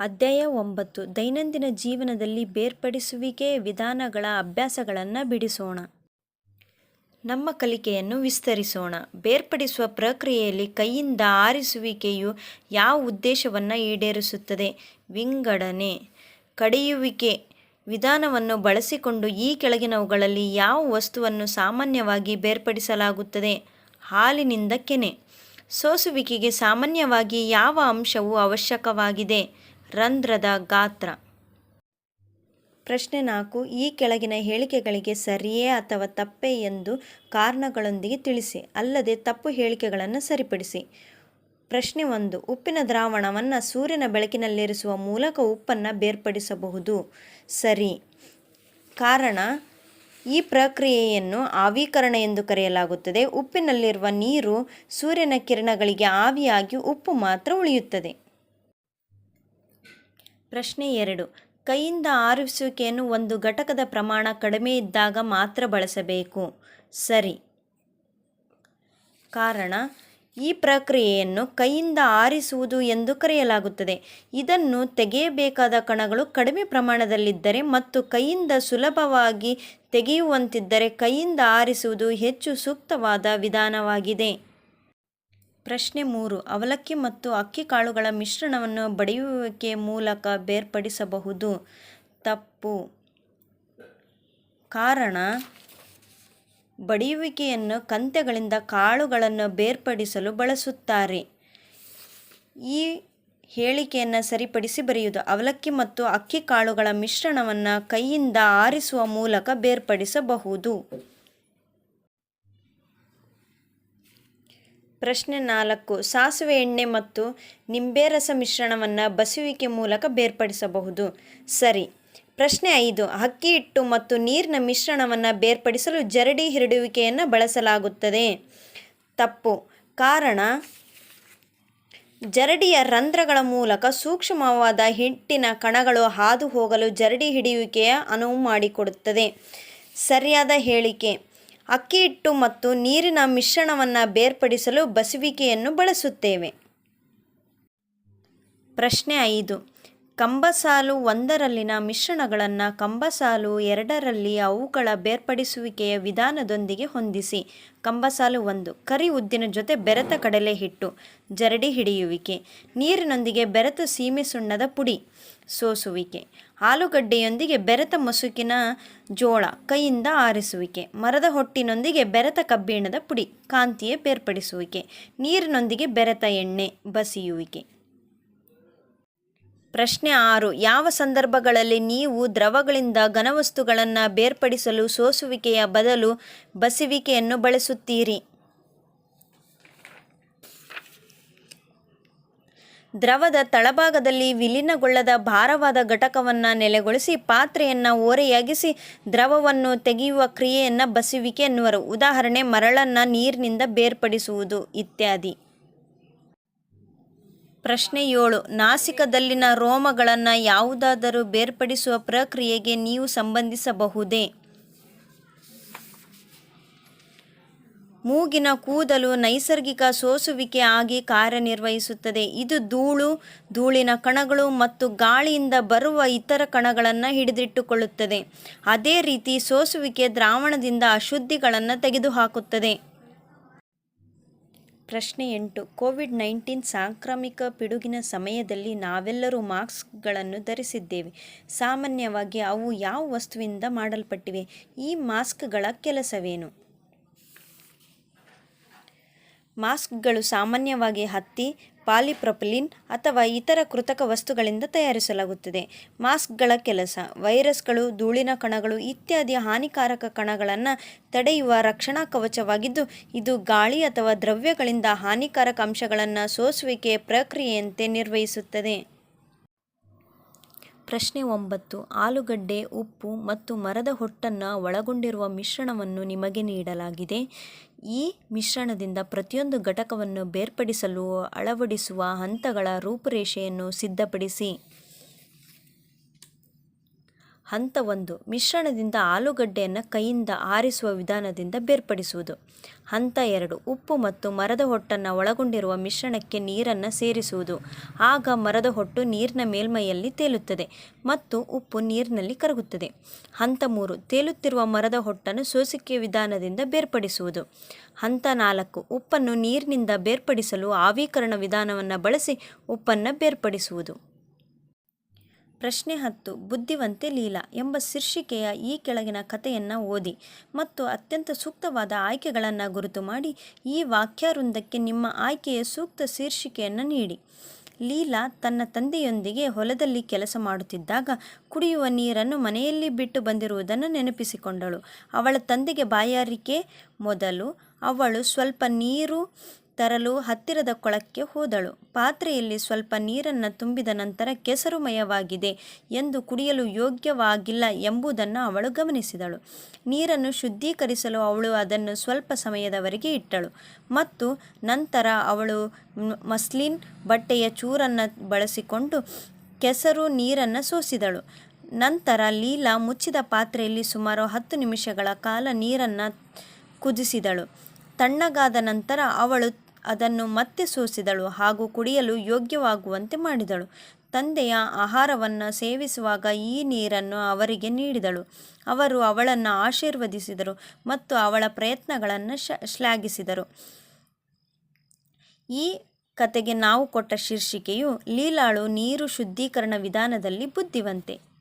ಅಧ್ಯಾಯ ಒಂಬತ್ತು. ದೈನಂದಿನ ಜೀವನದಲ್ಲಿ ಬೇರ್ಪಡಿಸುವಿಕೆ ವಿಧಾನಗಳ ಅಭ್ಯಾಸಗಳನ್ನು ಬಿಡಿಸೋಣ. ನಮ್ಮ ಕಲಿಕೆಯನ್ನು ವಿಸ್ತರಿಸೋಣ. ಬೇರ್ಪಡಿಸುವ ಪ್ರಕ್ರಿಯೆಯಲ್ಲಿ ಕೈಯಿಂದ ಆರಿಸುವಿಕೆಯು ಯಾವ ಉದ್ದೇಶವನ್ನು ಈಡೇರಿಸುತ್ತದೆ? ವಿಂಗಡಣೆ. ಕಡಿಯುವಿಕೆ ವಿಧಾನವನ್ನು ಬಳಸಿಕೊಂಡು ಈ ಕೆಳಗಿನವುಗಳಲ್ಲಿ ಯಾವ ವಸ್ತುವನ್ನು ಸಾಮಾನ್ಯವಾಗಿ ಬೇರ್ಪಡಿಸಲಾಗುತ್ತದೆ? ಹಾಲಿನಿಂದ ಕೆನೆ. ಸೋಸುವಿಕೆಗೆ ಸಾಮಾನ್ಯವಾಗಿ ಯಾವ ಅಂಶವು ಅವಶ್ಯಕವಾಗಿದೆ? ರಂಧ್ರದ ಗಾತ್ರ. ಪ್ರಶ್ನೆ ನಾಲ್ಕು, ಈ ಕೆಳಗಿನ ಹೇಳಿಕೆಗಳಿಗೆ ಸರಿಯೇ ಅಥವಾ ತಪ್ಪೇ ಎಂದು ಕಾರಣಗಳೊಂದಿಗೆ ತಿಳಿಸಿ, ಅಲ್ಲದೆ ತಪ್ಪು ಹೇಳಿಕೆಗಳನ್ನು ಸರಿಪಡಿಸಿ. ಪ್ರಶ್ನೆ ಒಂದು, ಉಪ್ಪಿನ ದ್ರಾವಣವನ್ನು ಸೂರ್ಯನ ಬೆಳಕಿನಲ್ಲಿರಿಸುವ ಮೂಲಕ ಉಪ್ಪನ್ನು ಬೇರ್ಪಡಿಸಬಹುದು. ಸರಿ. ಕಾರಣ, ಈ ಪ್ರಕ್ರಿಯೆಯನ್ನು ಆವೀಕರಣ ಎಂದು ಕರೆಯಲಾಗುತ್ತದೆ. ಉಪ್ಪಿನಲ್ಲಿರುವ ನೀರು ಸೂರ್ಯನ ಕಿರಣಗಳಿಗೆ ಆವಿಯಾಗಿ ಉಪ್ಪು ಮಾತ್ರ ಉಳಿಯುತ್ತದೆ. ಪ್ರಶ್ನೆ ಎರಡು. ಕೈಯಿಂದ ಆರಿಸುವಿಕೆಯನ್ನು ಒಂದು ಘಟಕದ ಪ್ರಮಾಣ ಕಡಿಮೆ ಇದ್ದಾಗ ಮಾತ್ರ ಬಳಸಬೇಕು. ಸರಿ. ಕಾರಣ, ಈ ಪ್ರಕ್ರಿಯೆಯನ್ನು ಕೈಯಿಂದ ಆರಿಸುವುದು ಎಂದು ಕರೆಯಲಾಗುತ್ತದೆ. ಇದನ್ನು ತೆಗೆಯಬೇಕಾದ ಕಣಗಳು ಕಡಿಮೆ ಪ್ರಮಾಣದಲ್ಲಿದ್ದರೆ ಮತ್ತು ಕೈಯಿಂದ ಸುಲಭವಾಗಿ ತೆಗೆಯುವಂತಿದ್ದರೆ ಕೈಯಿಂದ ಆರಿಸುವುದು ಹೆಚ್ಚು ಸೂಕ್ತವಾದ ವಿಧಾನವಾಗಿದೆ. ಪ್ರಶ್ನೆ ಮೂರು, ಅವಲಕ್ಕಿ ಮತ್ತು ಅಕ್ಕಿ ಕಾಳುಗಳ ಮಿಶ್ರಣವನ್ನು ಬಡಿಯುವಿಕೆ ಮೂಲಕ ಬೇರ್ಪಡಿಸಬಹುದು. ತಪ್ಪು. ಕಾರಣ, ಬಡಿಯುವಿಕೆಯನ್ನು ಕಂತೆಗಳಿಂದ ಕಾಳುಗಳನ್ನು ಬೇರ್ಪಡಿಸಲು ಬಳಸುತ್ತಾರೆ. ಈ ಹೇಳಿಕೆಯನ್ನು ಸರಿಪಡಿಸಿ ಬರೆಯುವುದು, ಅವಲಕ್ಕಿ ಮತ್ತು ಅಕ್ಕಿ ಕಾಳುಗಳ ಮಿಶ್ರಣವನ್ನು ಕೈಯಿಂದ ಆರಿಸುವ ಮೂಲಕ ಬೇರ್ಪಡಿಸಬಹುದು. ಪ್ರಶ್ನೆ ನಾಲ್ಕು, ಸಾಸಿವೆ ಎಣ್ಣೆ ಮತ್ತು ನಿಂಬೆ ರಸ ಮಿಶ್ರಣವನ್ನು ಬಸುವಿಕೆ ಮೂಲಕ ಬೇರ್ಪಡಿಸಬಹುದು. ಸರಿ, ಪ್ರಶ್ನೆ ಐದು, ಅಕ್ಕಿ ಹಿಟ್ಟು ಮತ್ತು ನೀರಿನ ಮಿಶ್ರಣವನ್ನು ಬೇರ್ಪಡಿಸಲು ಜರಡಿ ಹಿರಡುವಿಕೆಯನ್ನು ಬಳಸಲಾಗುತ್ತದೆ. ತಪ್ಪು, ಕಾರಣ, ಜರಡಿಯ ರಂಧ್ರಗಳ ಮೂಲಕ ಸೂಕ್ಷ್ಮವಾದ ಹಿಟ್ಟಿನ ಕಣಗಳು ಹಾದು ಹೋಗಲು ಜರಡಿ ಹಿಡಿಯುವಿಕೆಯ ಅನುವು ಮಾಡಿಕೊಡುತ್ತದೆ. ಸರಿಯಾದ ಹೇಳಿಕೆ ಅಕ್ಕಿ ಹಿಟ್ಟು ಮತ್ತು ನೀರಿನ ಮಿಶ್ರಣವನ್ನು ಬೇರ್ಪಡಿಸಲು ಬಸುವಿಕೆಯನ್ನು ಬಳಸುತ್ತೇವೆ. ಪ್ರಶ್ನೆ ಐದು. ಕಂಬಸಾಲು ಒಂದರಲ್ಲಿನ ಮಿಶ್ರಣಗಳನ್ನು ಕಂಬಸಾಲು ಎರಡರಲ್ಲಿ ಅವುಗಳ ಬೇರ್ಪಡಿಸುವಿಕೆಯ ವಿಧಾನದೊಂದಿಗೆ ಹೊಂದಿಸಿ. ಕಂಬಸಾಲು ಒಂದು, ಕರಿ ಉದ್ದಿನ ಜೊತೆ ಬೆರೆತ ಕಡಲೆ ಹಿಟ್ಟು, ಜರಡಿ ಹಿಡಿಯುವಿಕೆ, ನೀರಿನೊಂದಿಗೆ ಬೆರೆತ ಸೀಮೆ ಸುಣ್ಣದ ಪುಡಿ ಸೋಸುವಿಕೆ, ಆಲೂಗಡ್ಡೆಯೊಂದಿಗೆ ಬೆರೆತ ಮಸುಕಿನ ಜೋಳ ಕೈಯಿಂದ ಆರಿಸುವಿಕೆ, ಮರದ ಹೊಟ್ಟಿನೊಂದಿಗೆ ಬೆರೆತ ಕಬ್ಬಿಣದ ಪುಡಿ ಕಾಂತಿಯ ಬೇರ್ಪಡಿಸುವಿಕೆ, ನೀರಿನೊಂದಿಗೆ ಬೆರೆತ ಎಣ್ಣೆ ಬಸಿಯುವಿಕೆ. ಪ್ರಶ್ನೆ ಆರು, ಯಾವ ಸಂದರ್ಭಗಳಲ್ಲಿ ನೀವು ದ್ರವಗಳಿಂದ ಘನವಸ್ತುಗಳನ್ನು ಬೇರ್ಪಡಿಸಲು ಸೋಸುವಿಕೆಯ ಬದಲು ಬಸುವಿಕೆಯನ್ನು ಬಳಸುತ್ತೀರಿ? ದ್ರವದ ತಳಭಾಗದಲ್ಲಿ ವಿಲೀನಗೊಳ್ಳದ ಭಾರವಾದ ಘಟಕವನ್ನು ನೆಲೆಗೊಳಿಸಿ ಪಾತ್ರೆಯನ್ನು ಓರೆಯಾಗಿಸಿ ದ್ರವವನ್ನು ತೆಗೆಯುವ ಕ್ರಿಯೆಯನ್ನು ಬಸುವಿಕೆ ಎನ್ನುವರು. ಉದಾಹರಣೆ, ಮರಳನ್ನು ನೀರಿನಿಂದ ಬೇರ್ಪಡಿಸುವುದು, ಇತ್ಯಾದಿ. ಪ್ರಶ್ನೆ ಏಳು, ನಾಸಿಕದಲ್ಲಿನ ರೋಮಗಳನ್ನು ಯಾವುದಾದರೂ ಬೇರ್ಪಡಿಸುವ ಪ್ರಕ್ರಿಯೆಗೆ ನೀವು ಸಂಬಂಧಿಸಬಹುದೇ? ಮೂಗಿನ ಕೂದಲು ನೈಸರ್ಗಿಕ ಸೋಸುವಿಕೆ ಆಗಿ ಕಾರ್ಯನಿರ್ವಹಿಸುತ್ತದೆ. ಇದು ಧೂಳು, ಧೂಳಿನ ಕಣಗಳು ಮತ್ತು ಗಾಳಿಯಿಂದ ಬರುವ ಇತರ ಕಣಗಳನ್ನು ಹಿಡಿದಿಟ್ಟುಕೊಳ್ಳುತ್ತದೆ. ಅದೇ ರೀತಿ ಸೋಸುವಿಕೆ ದ್ರಾವಣದಿಂದ ಅಶುದ್ಧಿಗಳನ್ನು ತೆಗೆದುಹಾಕುತ್ತದೆ. ಪ್ರಶ್ನೆ ಎಂಟು. ಕೋವಿಡ್ ನೈನ್ಟೀನ್ ಸಾಂಕ್ರಾಮಿಕ ಪಿಡುಗಿನ ಸಮಯದಲ್ಲಿ ನಾವೆಲ್ಲರೂ ಮಾಸ್ಕ್ಗಳನ್ನು ಧರಿಸಿದ್ದೇವೆ. ಸಾಮಾನ್ಯವಾಗಿ ಅವು ಯಾವ ವಸ್ತುವಿಂದ ಮಾಡಲ್ಪಟ್ಟಿವೆ? ಈ ಮಾಸ್ಕ್ಗಳ ಕೆಲಸವೇನು? ಮಾಸ್ಕ್ಗಳು ಸಾಮಾನ್ಯವಾಗಿ ಹತ್ತಿ ಪಾಲಿಪ್ರೊಪಿಲಿನ್ ಅಥವಾ ಇತರ ಕೃತಕ ವಸ್ತುಗಳಿಂದ ತಯಾರಿಸಲಾಗುತ್ತದೆ. ಮಾಸ್ಕ್ಗಳ ಕೆಲಸ, ವೈರಸ್ಗಳು, ಧೂಳಿನ ಕಣಗಳು ಇತ್ಯಾದಿ ಹಾನಿಕಾರಕ ಕಣಗಳನ್ನು ತಡೆಯುವ ರಕ್ಷಣಾ ಕವಚವಾಗಿದ್ದು, ಇದು ಗಾಳಿ ಅಥವಾ ದ್ರವ್ಯಗಳಿಂದ ಹಾನಿಕಾರಕ ಅಂಶಗಳನ್ನು ಸೋಸುವಿಕೆ ಪ್ರಕ್ರಿಯೆಯಂತೆ ನಿರ್ವಹಿಸುತ್ತದೆ. ಪ್ರಶ್ನೆ ಒಂಬತ್ತು. ಆಲೂಗಡ್ಡೆ, ಉಪ್ಪು ಮತ್ತು ಮರದ ಹೊಟ್ಟನ್ನು ಒಳಗೊಂಡಿರುವ ಮಿಶ್ರಣವನ್ನು ನಿಮಗೆ ನೀಡಲಾಗಿದೆ. ಈ ಮಿಶ್ರಣದಿಂದ ಪ್ರತಿಯೊಂದು ಘಟಕವನ್ನು ಬೇರ್ಪಡಿಸಲು ಅಳವಡಿಸುವ ಹಂತಗಳ ರೂಪುರೇಷೆಯನ್ನು ಸಿದ್ಧಪಡಿಸಿ. ಹಂತ ಒಂದು, ಮಿಶ್ರಣದಿಂದ ಆಲೂಗಡ್ಡೆಯನ್ನು ಕೈಯಿಂದ ಆರಿಸುವ ವಿಧಾನದಿಂದ ಬೇರ್ಪಡಿಸುವುದು. ಹಂತ ಎರಡು, ಉಪ್ಪು ಮತ್ತು ಮರದ ಹೊಟ್ಟನ್ನು ಒಳಗೊಂಡಿರುವ ಮಿಶ್ರಣಕ್ಕೆ ನೀರನ್ನು ಸೇರಿಸುವುದು. ಆಗ ಮರದ ಹೊಟ್ಟು ನೀರಿನ ಮೇಲ್ಮೈಯಲ್ಲಿ ತೇಲುತ್ತದೆ ಮತ್ತು ಉಪ್ಪು ನೀರಿನಲ್ಲಿ ಕರಗುತ್ತದೆ. ಹಂತ ಮೂರು, ತೇಲುತ್ತಿರುವ ಮರದ ಹೊಟ್ಟನ್ನು ಸೋಸಿಕೆ ವಿಧಾನದಿಂದ ಬೇರ್ಪಡಿಸುವುದು. ಹಂತ ನಾಲ್ಕು, ಉಪ್ಪನ್ನು ನೀರಿನಿಂದ ಬೇರ್ಪಡಿಸಲು ಆವೀಕರಣ ವಿಧಾನವನ್ನು ಬಳಸಿ ಉಪ್ಪನ್ನು ಬೇರ್ಪಡಿಸುವುದು. ಪ್ರಶ್ನೆ ಹತ್ತು, ಬುದ್ಧಿವಂತೆ ಲೀಲಾ ಎಂಬ ಶೀರ್ಷಿಕೆಯ ಈ ಕೆಳಗಿನ ಕಥೆಯನ್ನು ಓದಿ ಮತ್ತು ಅತ್ಯಂತ ಸೂಕ್ತವಾದ ಆಯ್ಕೆಗಳನ್ನು ಗುರುತು ಮಾಡಿ ಈ ವಾಕ್ಯವೃಂದಕ್ಕೆ ನಿಮ್ಮ ಆಯ್ಕೆಯ ಸೂಕ್ತ ಶೀರ್ಷಿಕೆಯನ್ನು ನೀಡಿ. ಲೀಲಾ ತನ್ನ ತಂದೆಯೊಂದಿಗೆ ಹೊಲದಲ್ಲಿ ಕೆಲಸ ಮಾಡುತ್ತಿದ್ದಾಗ ಕುಡಿಯುವ ನೀರನ್ನು ಮನೆಯಲ್ಲಿ ಬಿಟ್ಟು ಬಂದಿರುವುದನ್ನು ನೆನಪಿಸಿಕೊಂಡಳು. ಅವಳ ತಂದೆಗೆ ಬಾಯಾರಿಕೆ ಮೊದಲು, ಅವಳು ಸ್ವಲ್ಪ ನೀರು ತರಲು ಹತ್ತಿರದ ಕೊಳಕ್ಕೆ ಹೋದಳು. ಪಾತ್ರೆಯಲ್ಲಿ ಸ್ವಲ್ಪ ನೀರನ್ನು ತುಂಬಿದ ನಂತರ ಕೆಸರುಮಯವಾಗಿದೆ ಎಂದು ಕುಡಿಯಲು ಯೋಗ್ಯವಾಗಿಲ್ಲ ಎಂಬುದನ್ನು ಅವಳು ಗಮನಿಸಿದಳು. ನೀರನ್ನು ಶುದ್ಧೀಕರಿಸಲು ಅವಳು ಅದನ್ನು ಸ್ವಲ್ಪ ಸಮಯದವರೆಗೆ ಇಟ್ಟಳು. ಮತ್ತು ನಂತರ ಅವಳು ಮಸ್ಲಿನ್ ಬಟ್ಟೆಯ ಚೂರನ್ನು ಬಳಸಿಕೊಂಡು ಕೆಸರು ನೀರನ್ನು ಸೋಸಿದಳು. ನಂತರ ಲೀಲಾ ಮುಚ್ಚಿದ ಪಾತ್ರೆಯಲ್ಲಿ ಸುಮಾರು ಹತ್ತು ನಿಮಿಷಗಳ ಕಾಲ ನೀರನ್ನು ಕುದಿಸಿದಳು. ತಣ್ಣಗಾದ ನಂತರ ಅವಳು ಅದನ್ನು ಮತ್ತೆ ಸೋಸಿದಳು ಹಾಗೂ ಕುಡಿಯಲು ಯೋಗ್ಯವಾಗುವಂತೆ ಮಾಡಿದಳು. ತಂದೆಯ ಆಹಾರವನ್ನು ಸೇವಿಸುವಾಗ ಈ ನೀರನ್ನು ಅವರಿಗೆ ನೀಡಿದಳು. ಅವರು ಅವಳನ್ನು ಆಶೀರ್ವದಿಸಿದರು ಮತ್ತು ಅವಳ ಪ್ರಯತ್ನಗಳನ್ನು ಶ್ಲಾಘಿಸಿದರು. ಈ ಕತೆಗೆ ನಾವು ಕೊಟ್ಟ ಶೀರ್ಷಿಕೆಯು, ಲೀಲಾಳು ನೀರು ಶುದ್ಧೀಕರಣ ವಿಧಾನದಲ್ಲಿ ಬುದ್ಧಿವಂತೆ.